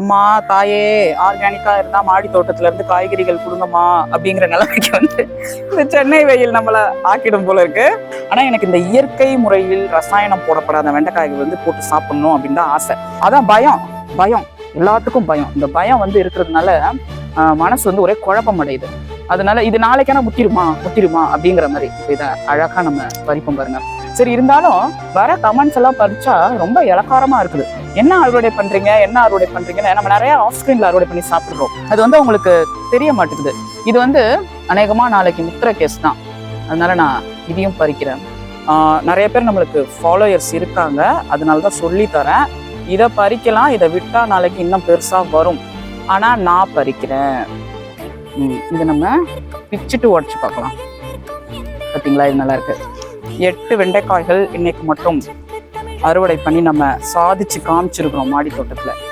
அம்மா தாயே ஆர்கானிக்கா இருந்தா மாடி தோட்டத்துல இருந்து காய்கறிகள் கொடுங்கம்மா அப்படிங்கிற நிலைமைக்கு வந்து இந்த சென்னை வெயில் நம்மளை ஆக்கிடும் போல இருக்கு. ஆனா எனக்கு இந்த இயற்கை முறையில் ரசாயனம் போடப்படாத வெண்டைக்காய்கள் வந்து போட்டு சாப்பிடணும் அப்படின்னு தான் ஆசை. அதான் பயம் பயம். எல்லாத்துக்கும் பயம். இந்த பயம் வந்து இருக்கிறதுனால மனசு வந்து ஒரே குழப்பம் அடையுது அதனால இது நாளைக்கான முத்திருமா முத்திருமா அப்படிங்கிற மாதிரி இதை அழகா நம்ம பறிப்போம் பாருங்க. சரி இருந்தாலும் வர கமெண்ட்ஸ் எல்லாம் படிச்சா ரொம்ப இலக்காரமா இருக்குது. என்ன அறுவடை பண்றீங்க? என்ன அறுவடை பண்றீங்கன்னு நம்ம நிறைய ஆஃப் ஸ்கிரீன்ல அறுவடை பண்ணி சாப்பிடுறோம். அது வந்து உங்களுக்கு தெரிய மாட்டேங்குது. இது வந்து அநேகமா நாளைக்கு முத்திர கேஸ் தான். அதனால நான் இதையும் பறிக்கிறேன். நிறைய பேர் நம்மளுக்கு ஃபாலோயர்ஸ் இருக்காங்க. அதனால தான் சொல்லி தரேன். இதை பறிக்கலாம். இதை விட்டா நாளைக்கு இன்னும் பெருசா வரும். ஆனா நான் பறிக்கிறேன். இதை நம்ம பிச்சுட்டு உடச்சு பார்க்கலாம். பார்த்தீங்களா? இது நல்லா இருக்கு. எட்டு வெண்டைக்காய்கள் இன்னைக்கு மட்டும் அறுவடை பண்ணி நம்ம சாதிச்சு காமிச்சிருக்கிறோம் மாடி தோட்டத்தில்